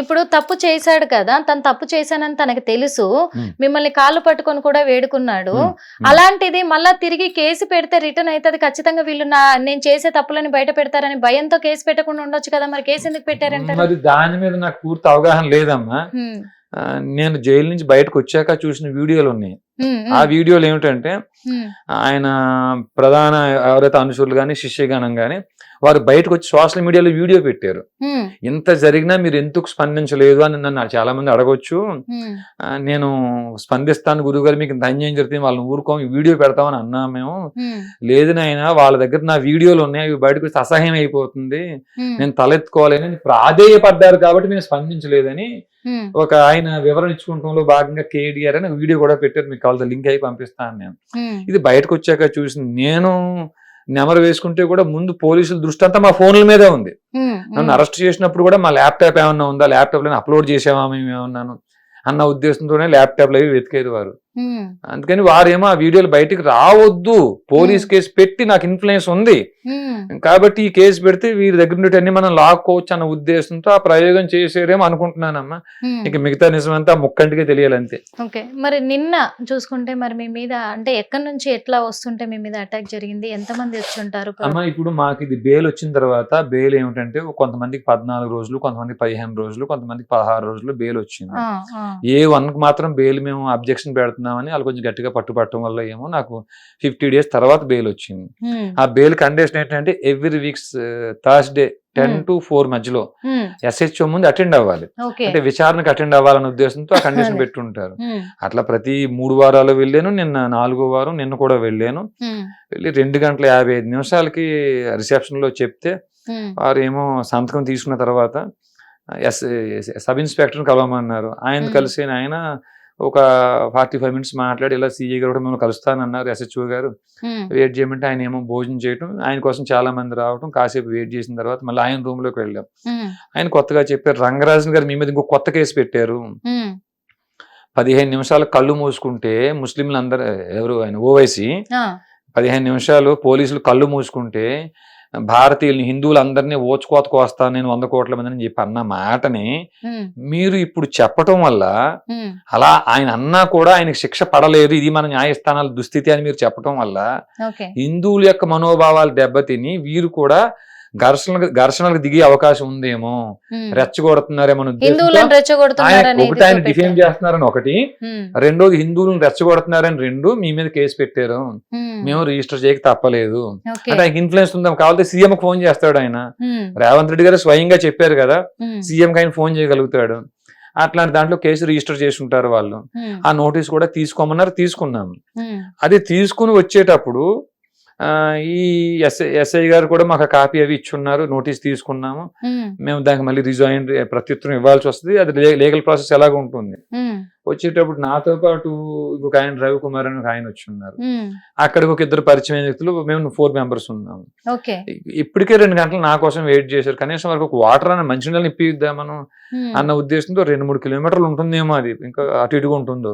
ఇప్పుడు తప్పు చేశాడు కదా తను తప్పు చేశానని తనకి తెలుసు. మిమ్మల్ని కాళ్ళు పట్టుకొని కూడా వేడుకున్నాడు. అలాంటిది మళ్ళా తిరిగి కేసు పెడితే రిటర్న్ అవుతుంది ఖచ్చితంగా వీళ్ళు నా నేను చేసే తప్పులని బయట పెడతారని భయంతో కేసు పెట్టకుండా ఉండొచ్చు కదా మరి కేసు ఎందుకు పెట్టారంటారు? మరి దాని మీద నాకు పూర్తి అవగాహన లేదమ్మా. నేను జైలు నుంచి బయటకు వచ్చాక చూసిన వీడియోలు ఉన్నాయి. ఆ వీడియోలు ఏమిటంటే ఆయన ప్రధాన ఎవరైతే అనుచరులు కానీ శిష్యగణం కానీ వారు బయటకు వచ్చి సోషల్ మీడియాలో వీడియో పెట్టారు. ఇంత జరిగినా మీరు ఎందుకు స్పందించలేదు అని నన్ను చాలా మంది అడగొచ్చు. నేను స్పందిస్తాను గురుగారు మీకు ఇంత అన్యాయం జరుగుతుంది వాళ్ళని ఊరుకోం వీడియో పెడతామని అన్నా మేము. లేదు నాయన వాళ్ళ దగ్గర నా వీడియోలు ఉన్నాయి అవి బయటకు వస్తే అసహ్యం అయిపోతుంది. నేను తలెత్తుకోవాలని ప్రాధేయపడ్డారు కాబట్టి నేను స్పందించలేదని ఒక ఆయన వివరణ ఇచ్చుకుంటంలో భాగంగా కేడిఆర్ అని వీడియో కూడా పెట్టారు. మీకు కావాలి లింక్ అయి పంపిస్తాను నేను. ఇది బయటకు వచ్చాక చూసింది నేను నెమరు వేసుకుంటే కూడా ముందు పోలీసుల దృష్టి అంతా మా ఫోన్ల మీదే ఉంది. నన్ను అరెస్ట్ చేసినప్పుడు కూడా మా ల్యాప్టాప్ ఏమన్నా ఉందా? ల్యాప్టాప్లో అప్లోడ్ చేసామా మేము ఏమన్నాను అన్న ఉద్దేశంతోనే ల్యాప్టాప్ అవి వెతికేది వారు. అందుకని వారేమో ఆ వీడియోలు బయటికి రావద్దు. పోలీస్ కేసు పెట్టి నాకు ఇన్ఫ్లుయెన్స్ ఉంది. ఉమ్, కాబట్టి ఈ కేసు పెడితే వీరి దగ్గర నుండి అన్ని మనం లాక్కోవచ్చు అన్న ఉద్దేశంతో ఆ ప్రయోగం చేసేరేమో అనుకుంటున్నానమ్మా. ఇక మిగతా నిజమంతా ముక్కంటికే తెలియాలంతే ఓకే. మరి నిన్న చూసుకుంటే మరి మీ మీద అంటే ఎక్కడి నుంచి ఎట్లా వస్తుంటే మీ మీద అటాక్ జరిగింది? ఎంతమంది వచ్చుంటారు అమ్మ ఇప్పుడు మాకు ఇది బెయిల్ వచ్చిన తర్వాత బెయిల్ ఏమిటంటే కొంతమందికి పద్నాలుగు రోజులు కొంతమందికి పదిహేను రోజులు కొంతమందికి పదహారు రోజులు బెయిల్ వచ్చింది. ఏ వన్కి మాత్రం బెయిల్ మేము అబ్జెక్షన్ పెడుతున్నామని వాళ్ళు కొంచెం గట్టిగా పట్టుపట్టడం వల్ల ఏమో నాకు ఫిఫ్టీ డేస్ తర్వాత బెయిల్ వచ్చింది. ఆ బెయిల్ కండిషన్ ఏంటంటే every weeks Thursday ten. To four మధ్యలో ఎస్హెచ్ఓ ముందు అటెండ్ అవ్వాలి. అంటే విచారణకు అటెండ్ అవ్వాలనే ఉద్దేశంతో ఆ కండిషన్. పెట్టుంటారు. అట్లా ప్రతి మూడు వారాలు వెళ్ళాను నిన్న నాలుగో వారం నిన్న కూడా వెళ్ళాను. వెళ్ళి రెండు గంటల యాభై ఐదు నిమిషాలకి రిసెప్షన్లో చెప్తే వారు ఏమో సంతకం తీసుకున్న తర్వాత ఎస్ సబ్ ఇన్స్పెక్టర్ కలవమన్నారు. ఆయన. కలిసి ఆయన ఒక ఫార్టీ ఫైవ్ మినిట్స్ మాట్లాడి ఇలా సీఏ గారు కూడా మేము కలుస్తానన్నారు ఎస్హెచ్ఓ గారు. వెయిట్ చేయమంటే ఆయన ఏమో భోజనం చేయటం ఆయన కోసం చాలా మంది రావటం కాసేపు వెయిట్ చేసిన తర్వాత మళ్ళీ ఆయన రూమ్లోకి వెళ్ళాం ఆయన కొత్తగా చెప్పారు రంగరాజన్ గారు మీ మీద ఇంకో కొత్త కేసు పెట్టారు. పదిహేను నిమిషాలు కళ్ళు మూసుకుంటే ముస్లింలు అందరు ఎవరు ఆయన ఓవైసీ పదిహేను నిమిషాలు పోలీసులు కళ్ళు మూసుకుంటే భారతీయుల్ని హిందువులందరినీ ఓచుకోత కోస్తాను నేను వంద కోట్ల మందిని చెప్పి అన్న మాటని మీరు ఇప్పుడు చెప్పటం వల్ల అలా ఆయన అన్నా కూడా ఆయనకి శిక్ష పడలేదు. ఇది మన న్యాయస్థానాల దుస్థితి అని మీరు చెప్పటం వల్ల హిందువుల యొక్క మనోభావాలు దెబ్బతిని వీరు కూడా ఘర్షణలకు ఘర్షణలకు దిగే అవకాశం ఉందేమో. రెచ్చగొడుతున్నారేమో ఒకటి ఆయన డిఫేమ్ చేస్తున్నారని ఒకటి రెండోది హిందువులను రెచ్చగొడుతున్నారని రెండు మీ మీద కేసు పెట్టారు. మేము రిజిస్టర్ చేయక తప్పలేదు. అంటే ఆయనకి ఇన్ఫ్లుయెన్స్ ఉందాం కావాలంటే సీఎం ఫోన్ చేస్తాడు ఆయన. రేవంత్ రెడ్డి గారు స్వయంగా చెప్పారు కదా సీఎం కి ఆయన ఫోన్ చేయగలుగుతాడు. అట్లాంటి దాంట్లో కేసు రిజిస్టర్ చేసి ఉంటారు వాళ్ళు. ఆ నోటీస్ కూడా తీసుకోమన్నారు తీసుకున్నాం. ఉమ్, అది తీసుకుని వచ్చేటప్పుడు ఈ ఎస్ఐ ఎస్ఐ గారు కూడా మాకు కాపీ అవి ఇచ్చున్నారు నోటీస్ తీసుకున్నాము. మేము దానికి మళ్ళీ రిజైన్ ప్రత్యుత్తరం ఇవ్వాల్సి వస్తుంది. అది లీగల్ ప్రాసెస్ ఎలాగ ఉంటుంది వచ్చేటప్పుడు నాతో పాటు ఇంకొక ఆయన రవి కుమార్ అని ఒక ఆయన వచ్చి ఉన్నారు. అక్కడికి ఒక ఇద్దరు పరిచయం వ్యక్తులు మేము ఫోర్ మెంబర్స్ ఉన్నాము ఇప్పటికే రెండు గంటలు నా కోసం వెయిట్ చేశారు. కనీసం వరకు ఒక వాటర్ అన్న మంచినీళ్ళు ఇప్పిద్దామను ఉమ్, అన్న ఉద్దేశంతో రెండు మూడు కిలోమీటర్లు ఉంటుందేమో అది. ఇంకా అటు ఇటుగా ఉంటుందో.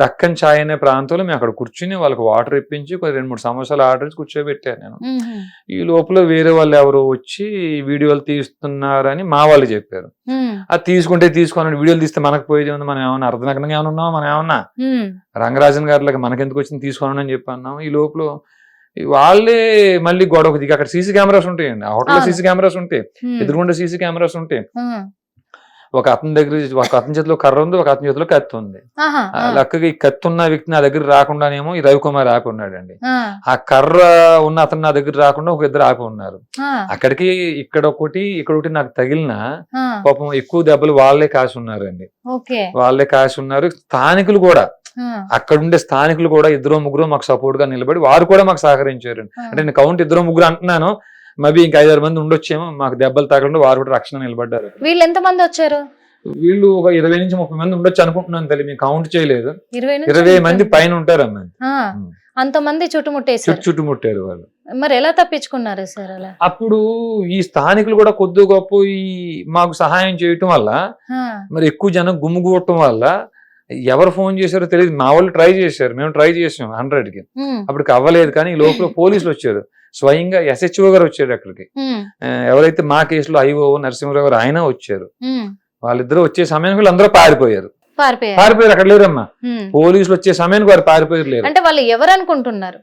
దక్కన్ ఛాయ్ అనే ప్రాంతంలో మేము అక్కడ కూర్చుని వాళ్ళకి వాటర్ ఇప్పించి రెండు మూడు సమోసాలు ఆర్డర్ ఇచ్చి కూర్చోబెట్టాను నేను. ఈ లోపల వేరే వాళ్ళు ఎవరో వచ్చి వీడియోలు తీస్తున్నారని మా వాళ్ళు చెప్పారు. అది తీసుకుంటే తీసుకోనండి వీడియోలు తీస్తే మనకు పోయేది ఉంది మనం ఏమన్నా అర్ధనగ్నంగా ఏమన్నా ఉన్నామా మనం ఏమన్నా రంగరాజన్ గారికి మనకెందుకు వచ్చింది తీసుకోను అని చెప్పి అన్నాం ఈ లోపల వాళ్ళే మళ్ళీ గొడవకు దిగి అక్కడ సీసీ కెమెరాస్ ఉంటాయండి. ఆ హోటల్లో. సీసీ కెమెరాస్ ఉంటాయి. ఎదురుగుండా సీసీ కెమెరాస్ ఉంటాయి. ఒక అతని దగ్గర ఒక అతని చేతిలో కర్ర ఉంది ఒక అతని చేతిలో కత్తి ఉంది. లక్కగా ఈ కత్తి ఉన్న వ్యక్తి నా దగ్గర రాకుండానేమో ఈ రవికుమార్ ఆపి ఉన్నాడండి. ఆ, ఆ కర్ర ఉన్న అతను నా దగ్గర రాకుండా ఒక ఇద్దరు ఆపి ఉన్నారు. అక్కడికి ఇక్కడ ఒకటి ఇక్కడ ఒకటి నాకు తగిలిన పాపం ఎక్కువ దెబ్బలు వాళ్ళే కాసి ఉన్నారండి. వాళ్ళే కాసి ఉన్నారు. స్థానికులు కూడా. అక్కడ ఉండే స్థానికులు కూడా ఇద్దరు ముగ్గురు మాకు సపోర్ట్గా నిలబడి వారు కూడా మాకు సహకరించారు అంటే నేను కౌంట్ ఇద్దరు ముగ్గురు అంటున్నాను. మేబీ ఇంకా ఐదారు మంది ఉండొచ్చేమో మాకు దెబ్బలు తగలకుండా వారు కూడా రక్షణ నిలబడ్డారు. వీళ్ళు ఎంత మంది వచ్చారు? వీళ్ళు ఒక ఇరవై నుంచి ముప్పై మంది ఉండొచ్చు అనుకుంటున్నాను తల్లి మేము కౌంట్ చేయలేదు. ఇరవై మంది పైన ఉంటారమ్మా ఆ, అంతమంది చుట్టుముట్టేశారు. చుట్టు చుట్టుముట్టారు వాళ్ళు. మరి ఎలా తప్పించుకున్నారు సార్ అలా? అప్పుడు ఈ స్థానికులు కూడా కొద్ది గొప్ప ఈ మాకు సహాయం చేయటం వల్ల మరి ఎక్కువ జనం గుమ్ముగూడటం వల్ల ఎవరు ఫోన్ చేశారో తెలియదు మా వాళ్ళు ట్రై చేశారు. మేము ట్రై చేసాం హండ్రెడ్కి అప్పటికి అవ్వలేదు కానీ లోపల పోలీసులు వచ్చారు. స్వయంగా ఎస్హెచ్ఓ గారు వచ్చారు అక్కడికి. ఎవరైతే మా కేసులో ఐఓ నరసింహరావు గారు ఆయన వచ్చారు. వాళ్ళిద్దరూ వచ్చే సమయానికి వీళ్ళు అందరూ పారిపోయారు. పారిపోయారు. అక్కడ లేరమ్మా. పోలీసులు వచ్చే సమయానికి వారు పారిపోయారు లేరు. అంటే వాళ్ళు ఎవరు అనుకుంటున్నారు?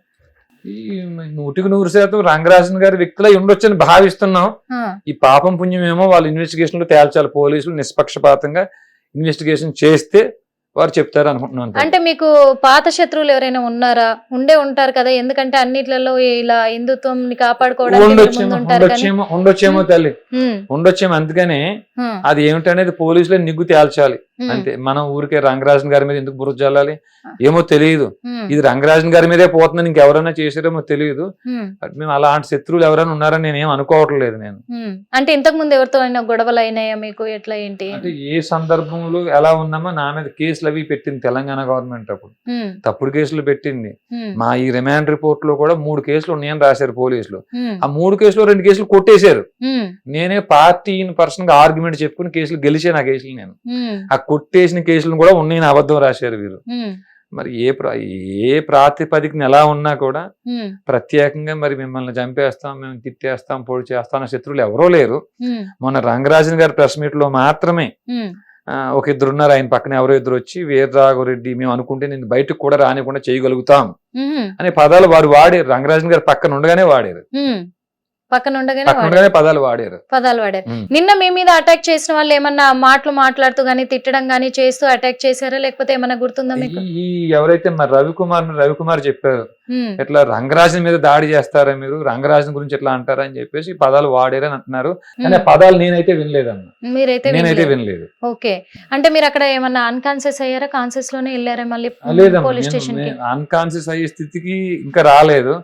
నూటికి నూరు శాతం రంగరాజన్ గారి వ్యక్తులై ఉండొచ్చని భావిస్తున్నాం. ఆ, ఈ పాపం పుణ్యం ఏమో వాళ్ళు ఇన్వెస్టిగేషన్లో తేల్చాలి. పోలీసులు నిష్పక్షపాతంగా ఇన్వెస్టిగేషన్ చేస్తే వారు చెప్తారు అనుకుంటున్నాను. అంటే మీకు పాత శత్రువులు ఎవరైనా ఉన్నారా? ఉండే ఉంటారు కదా ఎందుకంటే అన్నిట్లలో ఇలా హిందుత్వం ఉండొచ్చేమో తల్లి. ఉండొచ్చేమో అందుకనే అది ఏమిటనేది పోలీసులే నిగ్గు తేల్చాలి. అంతే. మనం ఊరికే రంగరాజన్ గారి మీద ఎందుకు బుర్ర జల్లాలి? ఏమో తెలియదు. ఇది రంగరాజన్ గారి మీదే పోతుందని ఇంకెవరైనా చేసారేమో తెలియదు. మేము అలాంటి శత్రువులు ఎవరైనా ఉన్నారని నేనేం అనుకోవట్లేదు నేను. అంటే ఇంతకు ముందు ఎవరితో అయినా గొడవలు అయినాయా మీకు? ఎట్లా ఏంటి? అంటే ఏ సందర్భంలో ఎలా ఉన్నామో నా మీద కేసులు అవి పెట్టింది తెలంగాణ గవర్నమెంట్ అప్పుడు. తప్పుడు కేసులు పెట్టింది. మా ఈ రిమాండ్ రిపోర్ట్లో కూడా మూడు కేసులు ఉన్నాయని రాశారు పోలీసులు. ఆ మూడు కేసులు రెండు కేసులు కొట్టేశారు. నేనే పార్టీ పర్సన్గా ఆర్గ్యుమెంట్ చెప్పుకుని కేసులు గెలిచాను ఆ కేసులు నేను. ఆ కొట్టేసిన కేసులు కూడా ఉన్నాయని అబద్ధం రాశారు వీరు. మరి ఏ ఏ ప్రాతిపదికన ఎలా ఉన్నా కూడా ప్రత్యేకంగా మరి మిమ్మల్ని చంపేస్తాం మేము తిట్టేస్తాం పొడి చేస్తాం అనే శత్రువులు ఎవరో లేరు. మొన్న రంగరాజన్ గారి ప్రెస్ మీట్లో మాత్రమే ఒక ఇద్దరు ఉన్నారు ఆయన పక్కన ఎవరో ఇద్దరు వచ్చి వీర్రాఘవరెడ్డి మేము అనుకుంటే నేను బయటకు కూడా రానికుండా చేయగలుగుతాం అనే పదాలు వారు వాడారు రంగరాజన్ గారు పక్కన ఉండగానే వాడారు. పక్కన ఉండగానే పదాలు వాడారు. పదాలు వాడారు. నిన్న మీ మీద అటాక్ చేసిన వాళ్ళు ఏమన్నా మాటలు మాట్లాడుతూ గానీ తిట్టడం గానీ చేస్తూ అటాక్ చేశారా? లేకపోతే ఏమన్నా గుర్తుందా మీకు? ఈ ఎవరైతే మరి రవికుమార్ రవికుమార్ చెప్పారు ఇట్లా రంగరాజన్ మీద దాడి చేస్తారా మీరు? రంగరాజన్ గురించి ఎట్లా అంటారా అని చెప్పేసి పదాలు వాడారని అంటున్నారు. కానీ ఉమ్. పదాలు నేనైతే వినలేదన్న. మీరైతే నేనైతే వినలేదు. ఓకే. అంటే మీరు అక్కడ ఏమన్నా అన్కాన్షియస్ అయ్యారా? కాన్షియస్లోనే వెళ్ళారా మళ్ళీ పోలీస్ స్టేషన్ అన్కాన్షియస్ అయ్యే స్థితికి ఇంకా రాలేదు.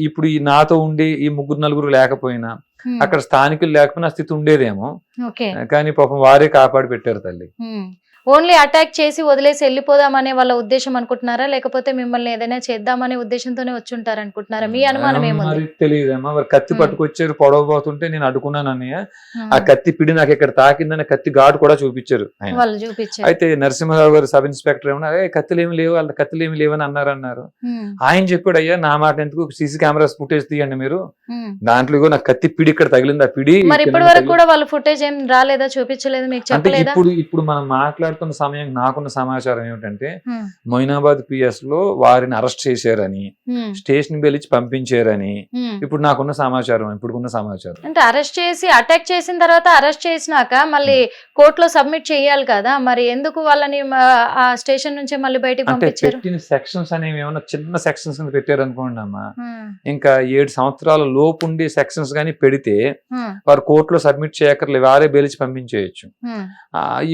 ఇప్పుడు ఈ నాతో ఉండి ఈ ముగ్గురు నలుగురు లేకపోయినా అక్కడ స్థానికులు లేకపోయినా స్థితి ఉండేదేమో. కానీ పాపం వారే కాపాడి పెట్టారు తల్లి. ఓన్లీ అటాక్ చేసి వదిలేసి వెళ్ళిపోదామనే వాళ్ళ ఉద్దేశం అనుకుంటున్నారా? లేకపోతే మిమ్మల్ని ఏదైనా చేద్దామనే ఉద్దేశంతోనే వచ్చి ఉంటారు అనుకుంటున్నారా? మీ అనుమానం మరి ఏముంది తెలియదేమో. మరి కత్తి. పట్టుకొచ్చారు పొడవబోతుంటే నేను అడ్డుకున్నాను అన్నయ్య. ఆ కత్తి పిడి నాకు ఇక్కడ తాకిందని కత్తి ఘాటు కూడా చూపించారు వాళ్ళు చూపించారు. అయితే నరసింహరావు గారు సబ్ ఇన్స్పెక్టర్ ఏమన్నా "ఏ, కత్తులు ఏమి లేవు వాళ్ళ కత్తులు ఏమి లేవని అన్నారు అన్నారు. ఆయన చెప్పాడు అయ్యా నా మాట ఎందుకు? సీసీ కెమెరాస్ ఫుటేజ్ తీయండి మీరు. దాంట్లో నాకు కత్తి పిడి ఇక్కడ తగిలింది ఆ పిడి మరి ఇప్పటి వరకు తగిలింది." కూడా వాళ్ళు ఫుటేజ్ ఏం రాలేదా? చూపించలేదు? మీకు చెప్పలేదా? ఇప్పుడు ఇప్పుడు మనం మాట్లాడుతున్న సమయం నాకున్న సమాచారం ఏమిటంటే మొయినాబాద్ పిఎస్లో వారిని అరెస్ట్ చేశారని స్టేషన్ పిలిచి పంపించారని. ఇప్పుడు నాకున్న సమాచారం ఇప్పుడున్న సమాచారం. అంటే అరెస్ట్ చేసి అటాక్ చేసిన తర్వాత అరెస్ట్ చేసినాక మళ్ళీ కోర్టులో సబ్మిట్ చేయాలి కదా మరి ఎందుకు వాళ్ళని ఆ స్టేషన్ నుంచే మళ్ళీ బయటికి పెట్టిన సెక్షన్స్ అనేవి ఏమైనా చిన్న సెక్షన్స్ పెట్టారు అనుకోండి అమ్మా. ఇంకా ఏడు సంవత్సరాల లోపు ఉండే సెక్షన్స్ కానీ పెడితే వారు కోర్టులో సబ్మిట్ చేయక్కర్లేదు వారే బెలిచి పంపించేయచ్చు.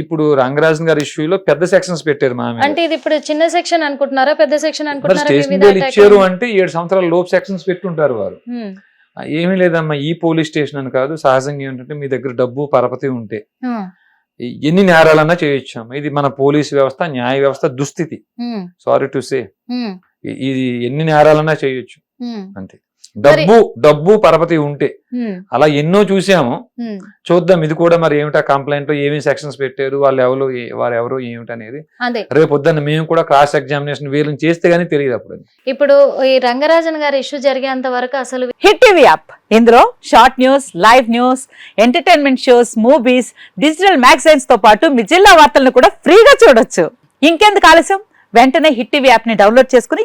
ఇప్పుడు రంగరాజన్ గారి ఇష్యూలో పెద్ద సెక్షన్స్ పెట్టారు మా అంటే ఇది ఇప్పుడు చిన్న సెక్షన్ అనుకుంటున్నారా పెద్ద సెక్షన్ అనుకుంటున్నారా స్టేషన్ బెయిల్ ఇచ్చారు? అంటే ఏడు సంవత్సరాల లోపు సెక్షన్స్ పెట్టుంటారు వారు. ఏమీ లేదమ్మా ఈ పోలీస్ స్టేషన్ అని కాదు సహజంగా ఏంటంటే మీ దగ్గర డబ్బు పరపతి ఉంటే. ఎన్ని నేరాలన్నా చేయొచ్చాం ఇది మన పోలీస్ వ్యవస్థ న్యాయ వ్యవస్థ దుస్థితి. సారీ టు సే ఇది ఎన్ని నేరాలన్నా చేయొచ్చు. అంతే. డబ్బు డబ్బు పరపతి ఉంటే. అలా ఎన్నో చూసాము. చూద్దాం ఇది కూడా మరి ఏమిటా కంప్లైంట్లో ఏమేమి సెక్షన్స్ పెట్టారు వాళ్ళు ఎవరు వారు ఎవరు ఏమిటి అనేది. అదే. రేపు పొద్దున్న మేము కూడా క్రాస్ ఎగ్జామినేషన్ వీళ్ళని చేస్తే గానీ తెలియదు అప్పుడు. ఇప్పుడు ఈ రంగరాజన్ గారి ఇష్యూ జరిగేంత వరకు అసలు హిట్ టీవీ యాప్. ఇందులో short news live news entertainment shows movies digital మ్యాగజైన్స్తో పాటు మీ జిల్లా వార్తలను కూడా ఫ్రీగా చూడొచ్చు. ఇంకెందుకు ఆలస్యం? వెంటనే హిట్ టీవీ యాప్ని డౌన్లోడ్ చేసుకుని